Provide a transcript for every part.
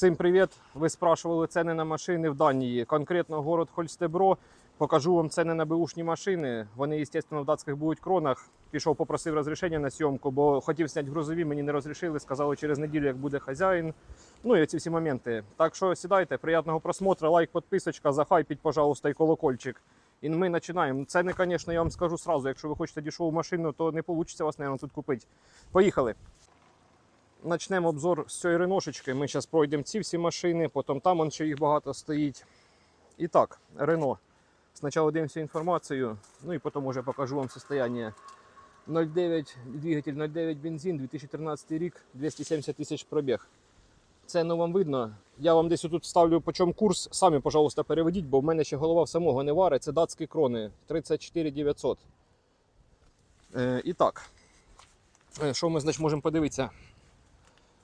Всім привіт! Ви спрашували ціни на машини в Данії. Конкретно город Хольстебро. Покажу вам ціни на беушні машини. Вони, звісно, в датських будуть кронах. Пішов, попросив розрішення на зйомку, бо хотів зняти грузові, мені не розрішили. Сказали через неділю, як буде хазяїн. Ну і ці всі моменти. Так що сідайте, приємного просмотру, лайк, підписочка, захайпіть, пожалуйста, і колокольчик. І ми починаємо. Це не, звісно, я вам скажу сразу. Якщо ви хочете дешеву машину, то не вийде вас, мабуть, тут купити. Поїхали. Начнемо обзор з цієї реношечки. Ми зараз пройдемо ці всі машини, потім там он ще їх багато стоїть. І так, Рено. Спочатку дивимося інформацію, ну і потім вже покажу вам состояние. 0,9 двигатель 0,9 бензин, 2013 рік, 270 тисяч пробіг. Це ну вам видно. Я вам десь тут ставлю по чому курс. Самі, пожалуйста, переведіть, бо в мене ще голова самого не варить. Це датські крони 34 900. Е, і так, Е, що ми значить, можемо подивитися?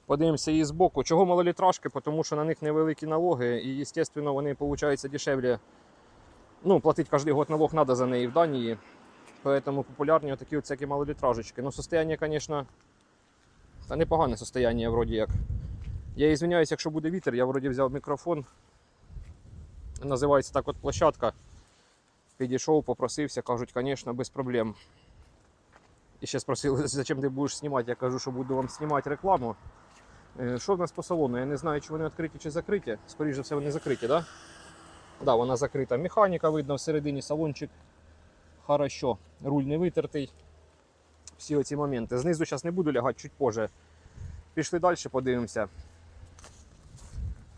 Подивимося її збоку. Чого малолітражки? Тому що на них невеликі налоги і, звісно, вони виходять дешевле. Ну, платити кожен год налог треба за неї в Данії. Поэтому популярні такі от всякі малолітражечки. Ну, состояние, звісно, та непогане состояние, вроді як. Я извиняюсь, якщо буде вітер, я вроді взяв мікрофон. Називається так от площадка. Підійшов, попросився, кажуть, звісно, без проблем. І ще спросили, зачем ти будеш знімати. Я кажу, що буду вам знімати рекламу. Е, Що в нас по салону? Я не знаю, чи вони відкриті чи закриті. Скоріше за все, вони закриті, так? Да? Да, вона закрита. Механіка видно всередині салончик. Хорошо. Руль не витертий. Всі оці моменти. Знизу зараз не буду лягати чуть позже. Пішли далі, подивимося.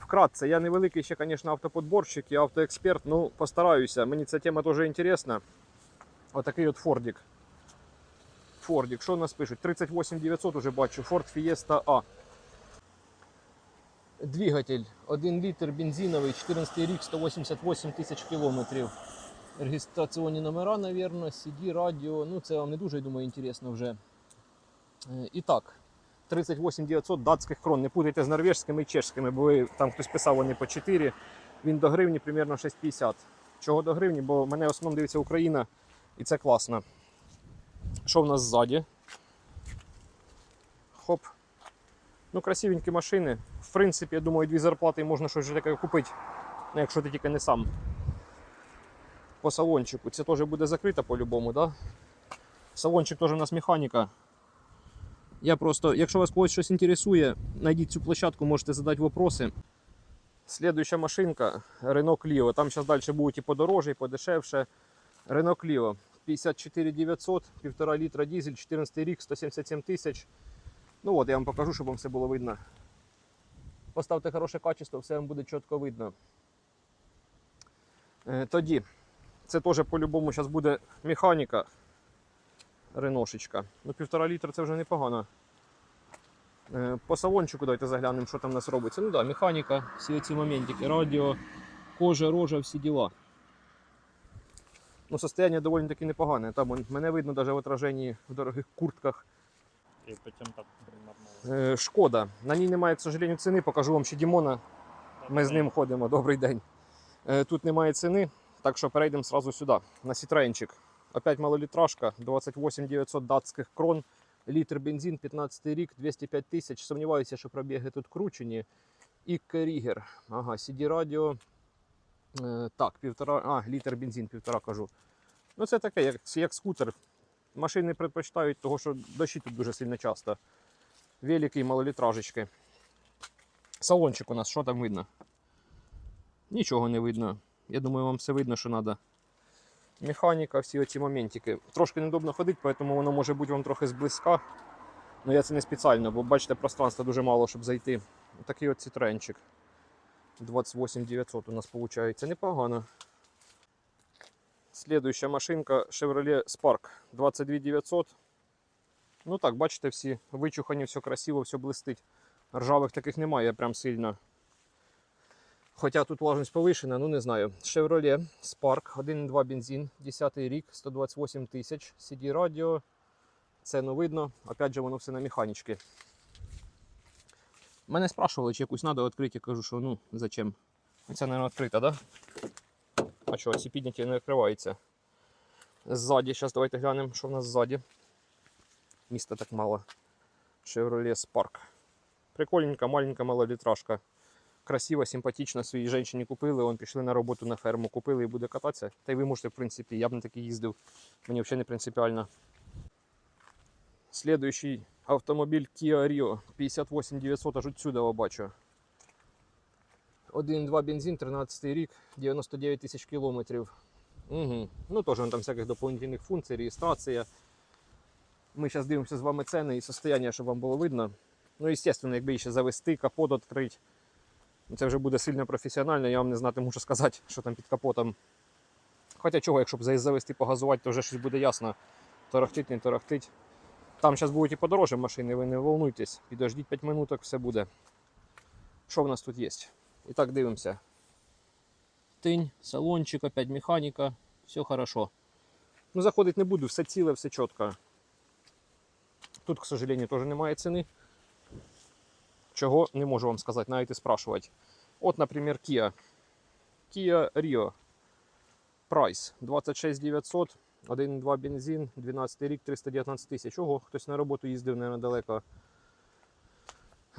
Вкратце, я невеликий ще, звісно, автоподборщик і автоексперт, ну постараюся. Мені ця тема дуже інтересна. Отакий от Фордік. Фордік. Що у нас пишуть? 38900 уже бачу. Ford Fiesta A. Двигатель 1 літр бензиновий, 14 рік, 188 тисяч кілометрів. Реєстраційні номера, напевно, CD, радіо. Ну, це вам не дуже, я думаю, інтересно вже. Е, І так, 38 900 датських крон. Не путайте з норвежськими і чешськими, бо ви, там хтось писав вони по 4. Він до гривні примерно 6,50. Чого до гривні? Бо мене в основному дивиться Україна, і це класно. Що в нас ззаді? Хоп. Ну, красивенькі машини. В принципі, я думаю, дві зарплати можна щось таке купити. Ну, якщо ти тільки не сам. По салончику. Це теж буде закрито по-любому, да? Салончик теж у нас механіка. Я просто, якщо вас когось щось інтересує, знайдіть цю площадку, можете задати вопроси. Слідуюча машинка Renault Clio. Там зараз далі будуть і подорожче, і подешевше. Renault Clio 54 900, 1,5 літра дизель, 14 рік, 177 тисяч. Ну от, я вам покажу, щоб вам все було видно. Поставте хороше качество, все вам буде чітко видно. Е, Тоді, це теж по-любому зараз буде механіка. Реношечка. Ну, півтора літра це вже непогано. Е, По салончику давайте заглянемо, що там у нас робиться. Ну так, да, механіка, всі ці моментики, радіо, кожа, рожа, всі діла. Ну, состояние доволі таки непогане. Там мене видно навіть в отраженні в дорогих куртках. І потім так нормально. Е, Шкода. На ній немає, к сожалению, ціни. Покажу вам ще Дімона. Ми з ним ходимо. Добрий день. Е, Тут немає ціни, так що перейдемо сразу сюди. На Сітраїнчик. Опять малолітражка, 28 900 датських крон, літр бензин, 15 рік, 205 тисяч. Сумніваюся, що пробіги тут кручені. І Керігер. Ага, CD радіо. Е, так, півтора, а, літр бензин, півтора кажу. Ну це таке, як, як скутер. Машини предпочитають, того, що дощі тут дуже сильно часто. Великий малолітражечки. Салончик у нас, що там видно? Нічого не видно. Я думаю, вам все видно, що треба. Механіка, всі оці моментики. Трошки неудобно ходити, тому воно може бути вам трохи зблизька. Ну я це не спеціально, бо бачите, пространства дуже мало, щоб зайти. Такий от цитренчик. 28 900 у нас виходить. Непогано. Слідуюча машинка Chevrolet Spark 22 900. Ну так, бачите, всі вичухані, все красиво, все блистить. Ржавих таких немає прям сильно. Хоча тут влажність повишена, ну не знаю. Chevrolet Spark 1.2 бензин, 10 рік, 128 тисяч. CD радіо. Ціну видно. Опять же, воно все на механічці. Мене спрашивали, чи якусь треба відкрити. Я кажу, що ну зачем. Це, мабуть, відкрита, так? Да? Що, ці підняті не відкриваються. Ззаді, зараз давайте глянемо, що в нас ззаді. Міста так мало. Chevrolet Spark. Прикольненька, маленька малолітражка. красиво, симпатично своїй жінці купили, он пішли на роботу на ферму, купили і буде кататися. Та й ви можете, в принципі, я б на такий їздив. Мені взагалі не принципіально. Слідуючий автомобіль Kia Rio 58900 аж отсюда бачу. 1.2 бензин, 13 рік, 99 тисяч кілометрів. Угу. Ну, теж там всяких доповнительних функцій, реєстрація. Ми зараз дивимося з вами ціни і состояння, щоб вам було видно. Ну, звісно, якби ще завести, капот відкрити. Ну, Це вже буде сильно професіонально, я вам не знати можу сказати, що там під капотом. Хоча чого, якщо б завести погазувати, то вже щось буде ясно. Торохтить, не торохтить. Там зараз будуть і подорожчі машини, ви не волнуйтесь. Підождіть 5 минуток, все буде. Що в нас тут є? І так дивимося. Тинь, салончик, опять механіка, все хорошо. Ну, заходить не буду, все ціле, все чітко. Тут, к сожалению, теж немає ціни. Чого не можу вам сказати, навіть і спрашувати. От, наприклад, Kia. Kia Rio. Прайс 26900, 1,2 бензин, 12 рік, 319 тисяч. Ого, хтось на роботу їздив, наверное, далеко.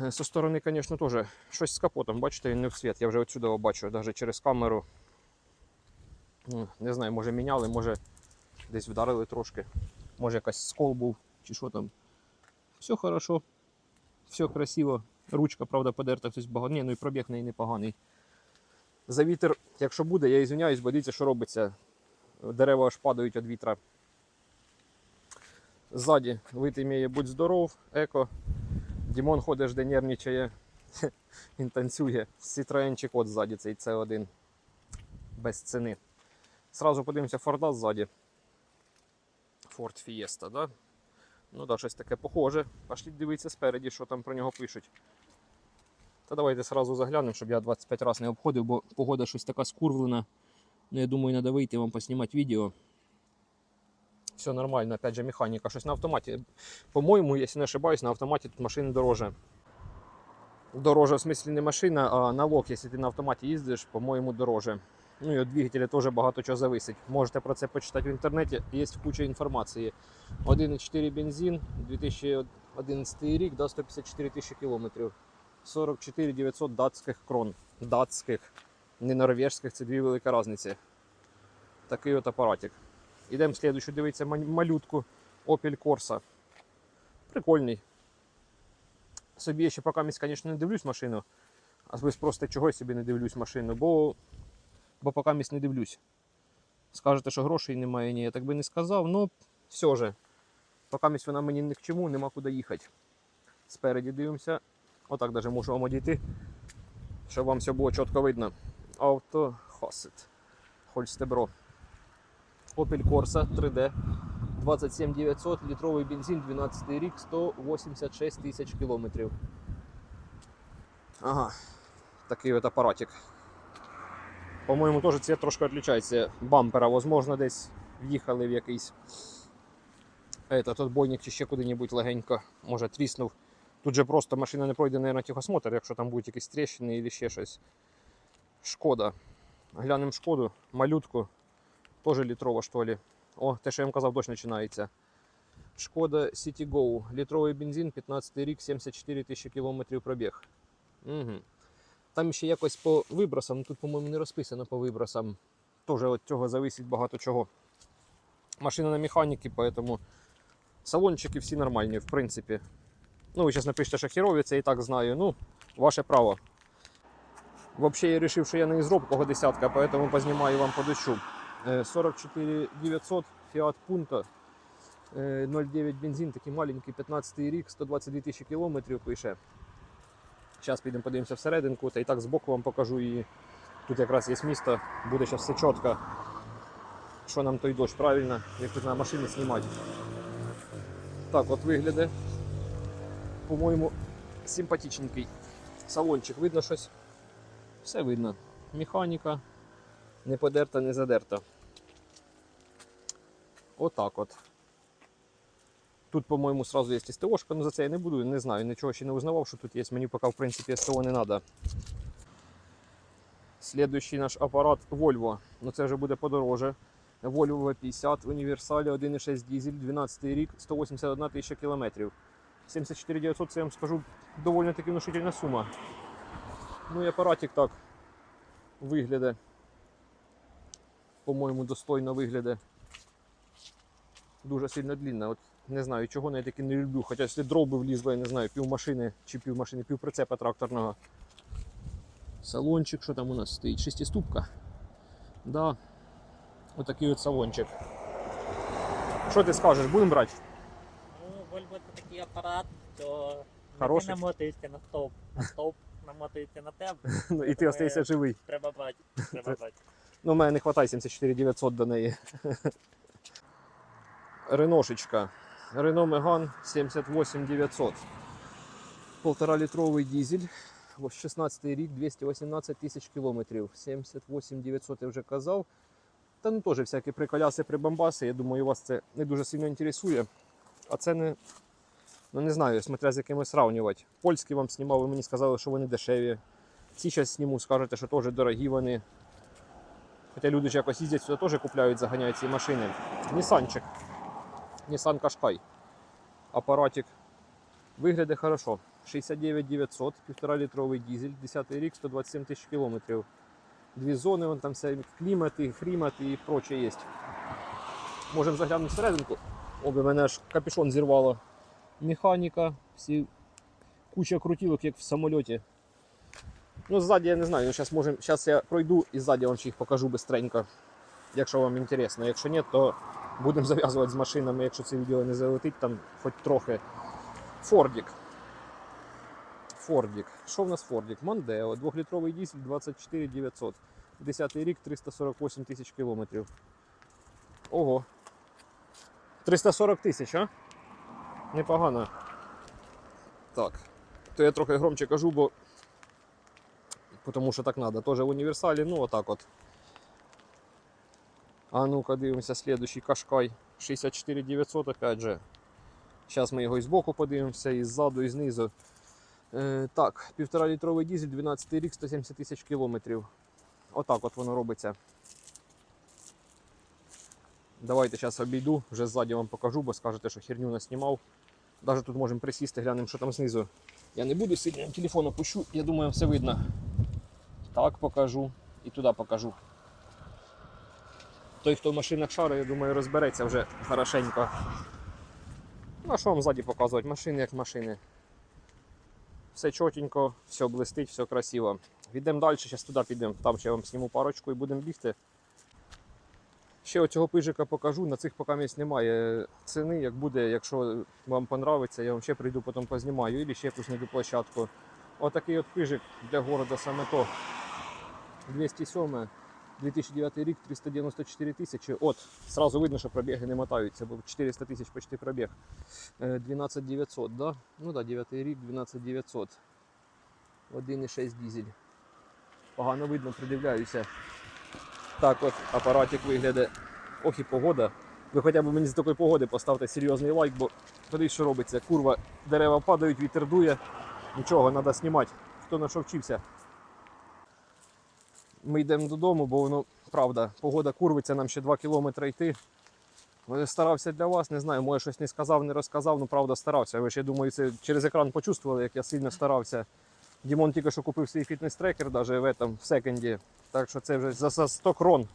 Е, Со сторони, звісно, теж щось з капотом. Бачите, він не в світ. Я вже отсюди бачу, навіть через камеру. Ну, Не знаю, може міняли, може десь вдарили трошки. Може якась скол був, чи що там. Все хорошо, все красиво. Ручка, правда, подерта хтось багато. Ні, ну і пробіг неї непоганий. За вітер, якщо буде, я ізвиняюсь, бо дивіться, що робиться. Дерева аж падають від вітра. Ззаді витий має будь здоров, еко. Дімон ходить, де нервничає. Він танцює. Citroenчик от ззаді цей C1. Без ціни. Сразу подивимося Форда ззаді. Ford Fiesta, да? Ну да, щось таке похоже. Пошліть дивитися спереді, що там про нього пишуть. Та давайте сразу заглянемо, щоб я 25 разів не обходив, бо погода щось така скурвлена. Ну, я думаю, треба вийти вам поснімати відео. Все нормально, опять же, механіка. Щось на автоматі. По-моєму, якщо не ошибаюсь, на автоматі тут машини дороже. Дороже, в смислі не машина, а налог, якщо ти на автоматі їздиш, по-моєму, дороже. Ну і від двигателя теж багато чого зависить. Можете про це почитати в інтернеті, є куча інформації. 1,4 бензин, 2011 рік, да, 154 тисячі кілометрів. 44 900 датських крон. Датських, не норвежських, це дві велика різниця. Такий от апаратик. Ідемо слідуючу дивитися малютку Opel Corsa. Прикольний. Собі я ще поки, звісно, не дивлюсь машину. А ви просто чого я собі не дивлюсь машину, бо, бо поки місць не дивлюсь. Скажете, що грошей немає, ні, я так би не сказав, ну все же. Поки місць вона мені ні к чому, нема куди їхати. Спереді дивимося. Отак даже можу вам одійти, щоб вам все було чітко видно. Auto Hassett. Holstebro. Opel Corsa 3D. 27900, літровий бензин, 12 рік, 186 тисяч кілометрів. Ага, такий от апаратик. По-моєму, теж цвет трошки відрізняється. Бампера, возможно, десь в'їхали в якийсь этот отбойник чи ще куди-небудь легенько, може тріснув. Тут же просто машина не пройде на техосмотр, якщо там будуть якісь тріщини або ще щось. Шкода. Глянемо шкоду, малютку. Теж літрова, що ли. О, те, що я вам казав, дощ починається. Шкода Citigo. Літровий бензин, 15 рік, 74 тисячі кілометрів пробіг. Угу. Там ще якось по вибросам, тут, по-моєму, не розписано по вибросам. Теж від цього зависить багато чого. Машина на механіки, поэтому салончики всі нормальні, в принципі. Ну, ви зараз напишете, що херові, це і так знаю. Ну, ваше право. Взагалі я вирішив, що я не із робкого десятка, поэтому познімаю вам по дощу. Е, 44 900 Fiat Punto. е, 0,9 бензин, такий маленький, 15 рік, 122 тисячі кілометрів пише. Зараз підемо подивимося всерединку, та і так збоку вам покажу її. Тут якраз є місто, буде зараз все чітко. Що нам той дощ правильно, як тут на машині знімати. Так, от вигляде. По-моєму, симпатичненький. Салончик, видно щось. Все видно. Механіка. Не подерта, не задерта. Отак от. Тут, по-моєму, сразу є СТОшка, але за це я не буду, не знаю, нічого ще не узнавав, що тут є. Мені поки, в принципі, СТО не треба. Слідуючий наш апарат Volvo. Ну це вже буде подороже. Volvo V50 в універсалі 1.6 дізель, 12 рік, 181 тисяча кілометрів. 74 900, це я вам скажу, доволі таки внушительна сума. Ну і апаратик так виглядає. По-моєму, достойно виглядає. Дуже сильно длінна. От не знаю, чого я таки не люблю. Хоча якщо дров би влізло, я не знаю, пів машини чи пів машини, пів прицепа тракторного. Салончик, що там у нас стоїть? Шестиступка. Да. Отакий от салончик. Що ти скажеш, будемо брати? Ну, Volvo це такий апарат, що Хороший. ти намотуєшся на стовп, а стовп намотується на тебе. Ну, і ти остаєшся живий. Треба брати. Треба брати. Ну, у мене не вистачає 74 900 до неї. Реношечка. Рено Меган 78 900. Полтора літровий дизель. Ось 16 рік, 218 тисяч кілометрів. 78 900 я вже казав. Та ну теж всякі приколяси, прибамбаси. Я думаю, вас це не дуже сильно інтересує. А це не. Ну не знаю, смотря з якими сравнювати. Польські вам знімав, ви мені сказали, що вони дешеві. Ці зараз зніму, скажете, що теж дорогі вони. Хоча люди ж якось їздять сюди теж купляють, заганяють ці машини. Нісанчик. Nissan Qashqai. Апаратик. Виглядає хорошо. 69 900, 1,5 літровий дизель, 10 рік, 127 тисяч кілометрів. Дві зони, вон там все клімати, хрімати і проче є. Можемо заглянути всерединку. Обе мене аж капюшон зірвало. Механіка, всі куча крутілок, як в самольоті. Ну, ззаді я не знаю. Ну, зараз, можем, зараз я пройду і ззаді вам ще їх покажу быстренько, якщо вам інтересно. Якщо ні, то будемо зав'язувати з машинами, якщо це відео не залетить, там хоч трохи. Фордік. Фордік. Що в нас Фордік? Мондео, 2-літровий дизель 24 900. 10 рік 348 тисяч кілометрів. Ого. 340 тисяч, а? Непогано. Так. То я трохи громче кажу, бо тому що так треба. Тоже в універсалі, ну отак от. А ну-ка дивимося, следующий Кашкай 64 900, опять же. Зараз ми його і збоку подивимося, і ззаду, і знизу. Е, так, 1,5 літровий дизель, 12 рік, 170 тисяч кілометрів. Отак от воно робиться. Давайте зараз обійду, вже ззаді вам покажу, бо скажете, що херню наснімав. Навіть тут можемо присісти, глянемо, що там знизу. Я не буду я телефон опущу, я думаю, все видно. Так покажу і туди покажу. Той, хто в машинах шарить, я думаю, розбереться вже хорошенько. Ну, а що вам ззаді показувати? Машини як машини. Все чотенько, все блистить, все красиво. Йдемо далі, зараз туди підемо. Там ще я вам зніму парочку і будемо бігти. Ще оцього пижика покажу. На цих поки місць немає ціни. Як буде, якщо вам понравиться, я вам ще прийду, потім познімаю, або ще якусь площадку. Отакий от пижик для города саме то. 207 2009 рік 394 тисячі. От, сразу видно, що пробіги не мотаються, бо 400 тисяч почти пробіг. Е, 12 900, да? Ну да, 9 рік, 12 900. 1,6 дизель. Погано видно, придивляюся. Так от апаратик виглядає. Ох і погода. Ви хоча б мені з такої погоди поставте серйозний лайк, бо подивись, що робиться. Курва, дерева падають, вітер дує. Нічого, треба знімати. Хто на що вчився. Ми йдемо додому, бо воно правда, погода курвиться, нам ще 2 кілометри йти. Старався для вас, не знаю, може щось не сказав, не розказав, ну правда старався. Ви ж я думаю, це через екран почувствували, як я сильно старався. Дімон тільки що купив свій фітнес-трекер, навіть в, этом, в секонді. Так що це вже за, за 100 крон.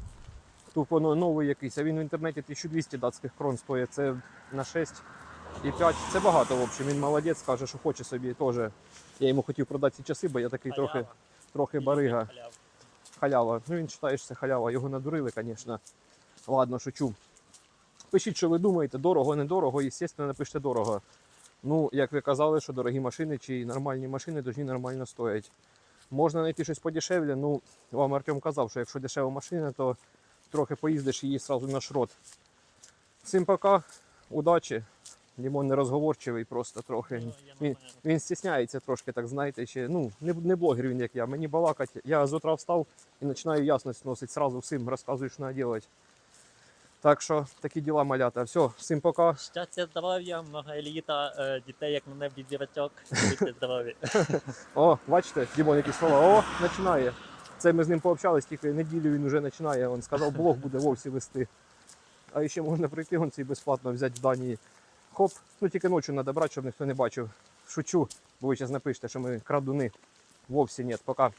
Тупо ну, новий якийсь, а він в інтернеті 1200 датських крон стоїть. Це на 6 і 5. Це багато, в общем. Він молодець, каже, що хоче собі теж. Я йому хотів продати ці часи, бо я такий трохи, трохи барига. Халява. Ну він вважає, що це халява. Його надурили, звісно. Ладно, шучу. Пишіть, що ви думаєте, дорого, недорого, і, звісно, напишіть дорого. Ну, як ви казали, що дорогі машини чи нормальні машини повинні нормально стоять. Можна знайти щось подешевле, ну, вам Артем казав, що якщо дешева машина, то трохи поїздиш її одразу на шрот. Всім пока, удачі. Дімон нерозговорчивий просто трохи. Ну, Він, він стісняється трошки, так знаєте, ще ну не, не блогер він, як я. Мені балакать. Я з утра встав і починаю ясність носити. Сразу всім розказую, що треба робити. Так що такі діла малята. Все, всім пока. Щастя, здоров'я, много е, дітей, як на небі дірочок, будьте здорові. О, бачите, Дімон які слова. О, починає. Це ми з ним пообщались, тільки неділю він вже починає. Він сказав, блог буде вовсі вести. А ще можна прийти, он цей безплатно взяти в Данії. Хоп, ну тільки ночі треба брати, щоб ніхто не бачив. Шучу, бо ви зараз напишете, що ми крадуни. Вовсі нет. Пока.